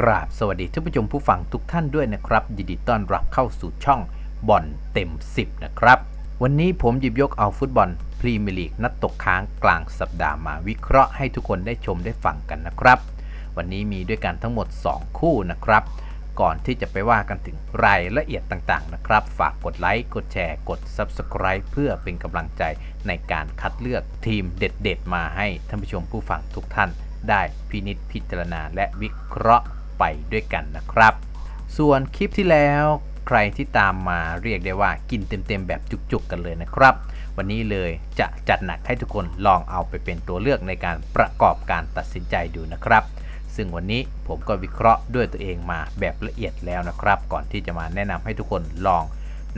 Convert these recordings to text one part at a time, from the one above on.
กราบสวัสดีท่านผู้ชมผู้ฟังทุกท่านด้วยนะครับยินดีต้อนรับเข้าสู่ช่องบอลเต็ม 10 นะครับ วันนี้ผมหยิบยกเอาฟุตบอลพรีเมียร์ลีกนัดตกค้างกลางสัปดาห์มาวิเคราะห์ให้ทุกคนได้ชมได้ฟังกันนะครับ วันนี้มีด้วยกันทั้งหมด 2 คู่นะครับ ก่อนที่จะไปว่ากันถึงรายละเอียดต่างๆนะครับ ฝากกดไลค์กดแชร์กด Subscribe เพื่อเป็นกำลังใจในการคัดเลือกทีมเด็ด ๆ มาให้ท่านผู้ชมผู้ฟังทุกท่านได้พินิจพิจารณาและวิเคราะห์ ไปด้วยกันนะครับ ส่วนคลิปที่แล้วใครที่ตามมาเรียกได้ว่ากินเต็มๆแบบจุกๆกันเลยนะครับ วันนี้เลยจะจัดหนักให้ทุกคนลองเอาไปเป็นตัวเลือกในการประกอบการตัดสินใจดูนะครับ ซึ่งวันนี้ผมก็วิเคราะห์ด้วยตัวเองมาแบบละเอียดแล้วนะครับ ก่อนที่จะมาแนะนำให้ทุกคนลอง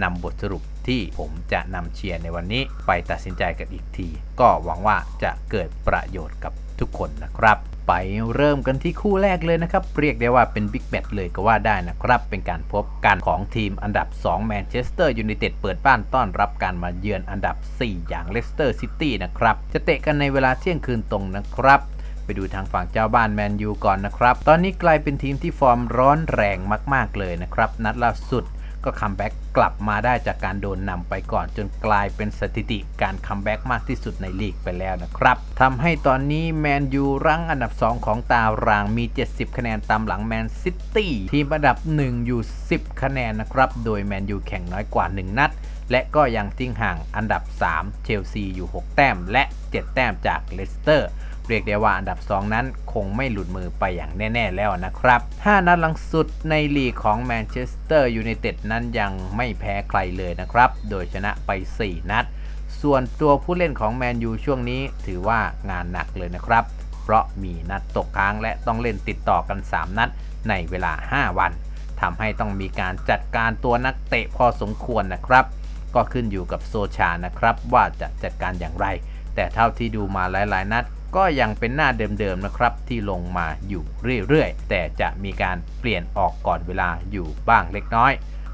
นำบทสรุปที่ผมจะนำเชียร์ในวันนี้ไปตัดสินใจกันอีกที ก็หวังว่าจะเกิดประโยชน์กับทุกคนนะครับ ไปเริ่มกันที่คู่แรกเลยนะครับ เรียกได้ว่าเป็นบิ๊กแมตช์เลยก็ว่าได้นะครับ เป็นการพบกันของทีมอันดับ 2 แมนเชสเตอร์ยูไนเต็ดเปิดบ้านต้อนรับการมาเยือนอันดับ 4 อย่างเลสเตอร์ซิตี้นะครับ จะเตะกันในเวลาเที่ยงคืนตรงนะครับไปดูทางฝั่งเจ้าบ้านแมนยูก่อนนะครับ ตอนนี้กลายเป็นทีมที่ฟอร์มร้อนแรงมาก ๆ เลยนะครับ นัดล่าสุด ก็คัมแบ็กกลับมาได้จากการโดนนำไปก่อน จนกลายเป็นสถิติการคัมแบ็กมากที่สุดในลีกไปแล้วนะครับทำให้ตอนนี้แมนยูรั้งอันดับ 2 ของตารางมี 70 คะแนนตามหลังแมนซิตี้ทีมอันดับ 1 อยู่ 10 คะแนนนะครับ โดยแมนยูแข่งน้อยกว่า 1 นัด และก็ยังทิ้งห่างอันดับ 3 เชลซีอยู่ 6 แต้มและ 7 แต้มจากเลสเตอร์ เรียกได้ว่าอันดับ 2 นั้นคงไม่หลุดมือไปอย่างแน่ ๆ แล้วนะครับ 5 นัดหลังสุดในลีกของแมนเชสเตอร์ยูไนเต็ดนั้นยังไม่แพ้ใครเลยนะครับ โดยชนะไป 4 นัด ส่วนตัวผู้เล่นของแมนยูช่วงนี้ถือว่างานหนักเลยนะครับ เพราะมีนัดตกค้างและต้องเล่นติดต่อกัน 3 นัดในเวลา 5 วันทำให้ต้องมีการจัดการตัวนักเตะพอสมควรนะครับ ก็ขึ้นอยู่กับโซชานะครับว่าจะจัดการอย่างไร แต่เท่าที่ดูมาหลายๆ นัด ก็ยังเป็นหน้าเดิมๆนะครับ ที่ลงมาอยู่เรื่อยๆ แต่จะมีการเปลี่ยนออกก่อนเวลาอยู่บ้างเล็กน้อย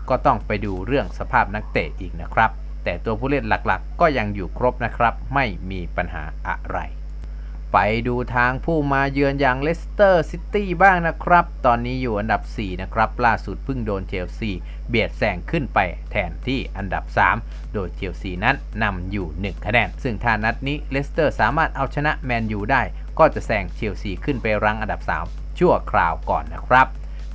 ก็ต้องไปดูเรื่องสภาพนักเตะอีกนะครับ แต่ตัวผู้เล่นหลักๆ ก็ยังอยู่ครบนะครับ ไม่มีปัญหาอะไร ไปดูทางผู้มาเยือนอย่างเลสเตอร์ซิตี้บ้างนะครับ ตอนนี้อยู่อันดับ 4 นะครับ ล่าสุดเพิ่งโดนเชลซีเบียดแซงขึ้นไปแทนที่อันดับ 3 โดยเชลซีนั้นนำอยู่ 1 คะแนน ซึ่งถ้านัดนี้เลสเตอร์สามารถเอาชนะแมนยูได้ ก็จะแซงเชลซีขึ้นไปรั้งอันดับ 3 ชั่วคราวก่อนนะครับ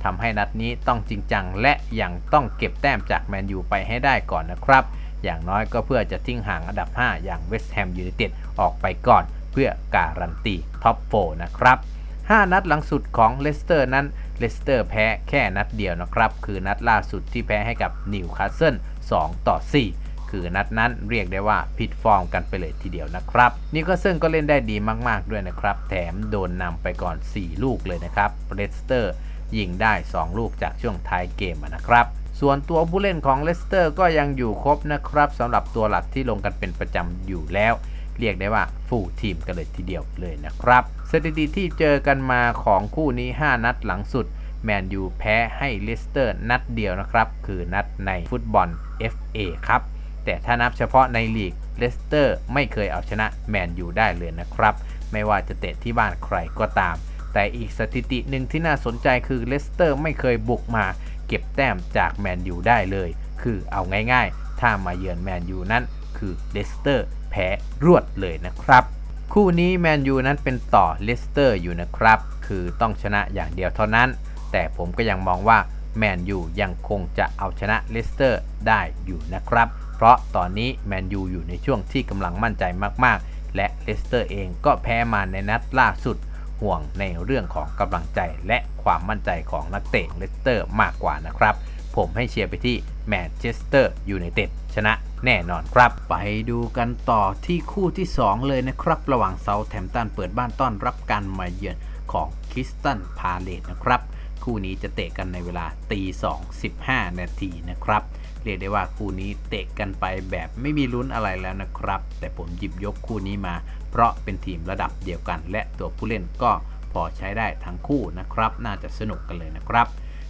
ทำให้นัดนี้ต้องจริงจังและยังต้องเก็บแต้มจากแมนยูไปให้ได้ก่อนนะครับ อย่างน้อยก็เพื่อจะทิ้งห่างอันดับ 5 อย่างเวสต์แฮมยูไนเต็ดออกไปก่อน พื่อการันตีท็อป4นะครับ 5 นัดหลังสุดของเลสเตอร์นั้นเลสเตอร์แพ้แค่นัดเดียวนะครับ คือนัดล่าสุดที่แพ้ให้กับนิวคาสเซิล2ต่อ 4 คือนัดนั้นเรียกได้ว่าผิดฟอร์มกันไปเลยทีเดียวนะครับนิวคาสเซิลก็เล่นได้ดีมากๆด้วยนะครับ แถมโดนนำไปก่อน 4 ลูกเลยนะครับเลสเตอร์ยิงได้ 2 ลูกจากช่วงท้ายเกมนะครับส่วนตัวผู้เล่นของเลสเตอร์ก็ยังอยู่ครบนะครับสำหรับตัวหลักที่ลงกันเป็นประจำอยู่แล้ว เรียกได้ว่าฟูลทีมกันเลยทีเดียวเลยนะครับ สถิติที่เจอกันมาของคู่นี้ 5 นัดหลังสุด แมนยูแพ้ให้เลสเตอร์นัดเดียวนะครับ คือนัดในฟุตบอล FA ครับ แต่ถ้านับเฉพาะในลีกเลสเตอร์ไม่เคยเอาชนะแมนยูได้เลยนะครับ ไม่ว่าจะเตะที่บ้านใครก็ตาม แต่อีกสถิติหนึ่งที่น่าสนใจคือเลสเตอร์ไม่เคยบุกมา เก็บแต้มจากแมนยูได้เลย คือเอาง่ายๆ ถ้ามาเยือนแมนยูนั้นคือเลสเตอร์ พ้รวดเลยนะครับ คู่นี้แมนยูนั้นเป็นต่อเลสเตอร์อยู่นะครับ คือต้องชนะอย่างเดียวเท่านั้น แต่ผมก็ยังมองว่าแมนยูยังคงจะเอาชนะเลสเตอร์ได้อยู่นะครับ เพราะตอนนี้แมนยูอยู่ในช่วงที่กำลังมั่นใจมากๆ และเลสเตอร์เองก็แพ้มาในนัดล่าสุดห่วงในเรื่องของกำลังใจและความมั่นใจของนักเตะเลสเตอร์มากกว่านะครับ ผมให้เชียร์ไปที่แมนเชสเตอร์ยูไนเต็ดชนะ แน่นอนครับ ไปดูกันต่อที่คู่ที่ 2 เลยนะครับ ระหว่างเซาแถมตันเปิดบ้านต้อนรับการมาเยือนของคิสตันพาเลตนะครับ คู่นี้จะเตะกันในเวลาตี2 15 นาทีนะครับ เรียกได้ว่าคู่นี้เตะกันไปแบบไม่มีลุ้นอะไรแล้วนะครับ แต่ผมหยิบยกคู่นี้มา เพราะเป็นทีมระดับเดียวกัน และตัวผู้เล่นก็พอใช้ได้ทั้งคู่นะครับ น่าจะสนุกกันเลยนะครับ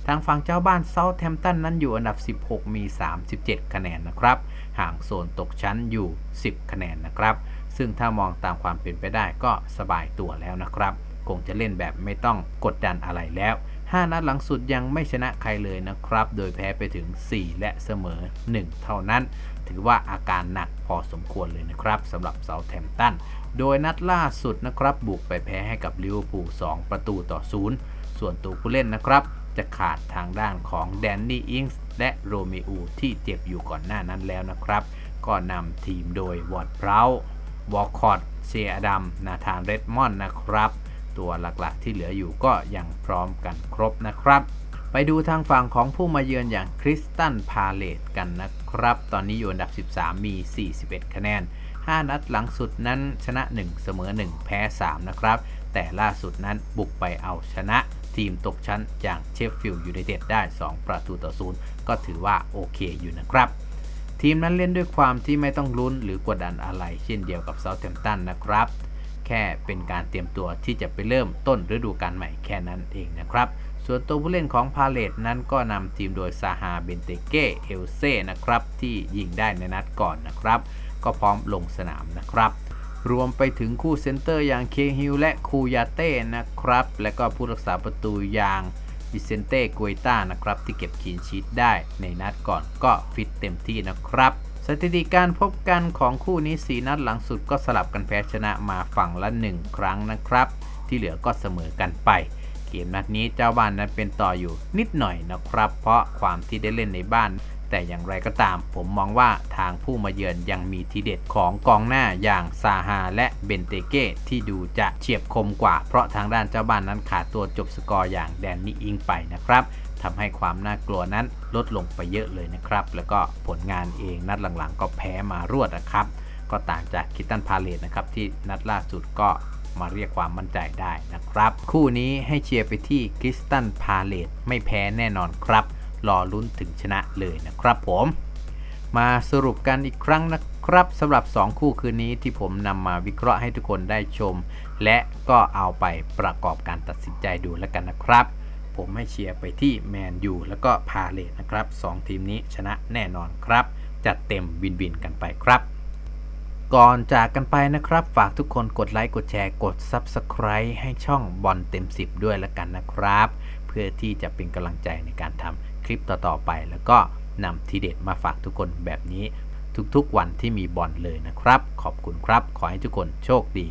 ทางฝั่งเจ้าบ้านเซาแทมป์ตันนั้นอยู่อันดับ 16 มี 37 คะแนนนะครับ ห่างโซนตกชั้นอยู่ 10 คะแนนนะครับ ซึ่งถ้ามองตามความเป็นไปได้ก็สบายตัวแล้วนะครับ คงจะเล่นแบบไม่ต้องกดดันอะไรแล้ว 5 นัดหลังสุดยังไม่ชนะใครเลยนะครับ โดยแพ้ไปถึง 4 และเสมอ 1 เท่านั้น ถือว่าอาการหนักพอสมควรเลยนะครับสำหรับเซาแ h ม m ตัน โดยนัดล่าสุดนะครับบุกไปแพ้ให้กับลิเวอร์พูล2ประตูต่อ 0 ส่วนตัวผู้เล่นนะครับ จะขาดทางด้านของแดนนี่อิงส์และโรเมอูที่เจ็บอยู่ก่อนหน้านั้นแล้วนะครับ ก็นำทีมโดยวอร์ดเพราวอลคอตเซียดัมนาธานเรดมอนด์นะครับ ตัวหลักๆที่เหลืออยู่ก็ยังพร้อมกันครบนะครับ ไปดูทางฝั่งของผู้มาเยือนอย่างคริสตันพาเลตกันนะครับ ตอนนี้อยู่อันดับ 13 มี 41 คะแนน 5 นัดหลังสุดนั้นชนะ 1 เสมอ 1 แพ้ 3 นะครับ แต่ล่าสุดนั้นบุกไปเอาชนะ ทีมตกชั้นอย่างเชฟฟิลด์ยูไนเต็ดได้ 2 ประตูต่อ0ก็ถือว่าโอเคอยู่นะครับ ทีมนั้นเล่นด้วยความที่ไม่ต้องลุ้นหรือกดดันอะไร เช่นเดียวกับเซาท์แ m ม t ตันนะครับ แค่เป็นการเตรียมตัวที่จะไปเริ่มต้นฤดูกาลใหม่แค่นั้นเองนะครับส่วนตัวผู้เล่นของพาเลตนั้นก็นำทีมโดยซาฮาเบนเตเก้เอลเซ่นะครับที่ยิงได้ในนัดก่อนนะครับ ก็พร้อมลงสนามนะครับ รวมไปถึงคู่เซนเตอร์อย่างเคฮิลและคูยาเต้นะครับ และก็ผู้รักษาประตูอย่างวิเซนเต้กุยต้านะครับ ที่เก็บคีนชีตได้ในนัดก่อนก็ฟิตเต็มที่นะครับ สถิติการพบกันของคู่นี้ 4 นัดหลังสุดก็สลับกันแพ้ชนะมาฝั่งละ 1 ครั้งนะครับ ที่เหลือก็เสมอกันไป เกมนัดนี้เจ้าบ้านนั้นเป็นต่ออยู่นิดหน่อยนะครับ เพราะความที่ได้เล่นในบ้าน แต่อย่างไรก็ตามผมมองว่าทางผู้มาเยือนยังมีทีเด็ดของกองหน้าอย่างซาฮาและเบนเตเก้ที่ดูจะเฉียบคมกว่า เพราะทางด้านเจ้าบ้านนั้นขาดตัวจบสกอร์อย่างแดนนี่อิงไปนะครับทำให้ความน่ากลัวนั้นลดลงไปเยอะเลยนะครับ แล้วก็ผลงานเองนัดหลังๆ ก็แพ้มารวดนะครับ ก็ต่างจากคิตตันพาเลตนะครับที่นัดล่าสุดก็มาเรียกความมั่นใจได้นะครับ คู่นี้ให้เชียร์ไปที่คริสตันพาเลตไม่แพ้แน่นอนครับ รอลุ้นถึงชนะเลยนะครับผม มาสรุปกันอีกครั้งนะครับสำหรับ 2 คู่คืนนี้ที่ผมนำมาวิเคราะห์ให้ทุกคนได้ชม และก็เอาไปประกอบการตัดสินใจดูแล้วกันนะครับ ผมให้เชียร์ไปที่แมนยูแล้วก็พาเลตนะครับ 2 ทีมนี้ชนะแน่นอนครับ จัดเต็มวินวินกันไปครับก่อนจากกันไปนะครับ ฝากทุกคนกดไลค์ กดแชร์ กด Subscribe ให้ช่องบอลเต็ม 10 ด้วยแล้วกันนะครับ เพื่อที่จะเป็นกำลังใจในการทำ คลิปต่อๆไป แล้วก็นำทีเด็ดมาฝากทุกคนแบบนี้ทุกๆวันที่มีบอลเลยนะครับ ขอบคุณครับ ขอให้ทุกคนโชคดี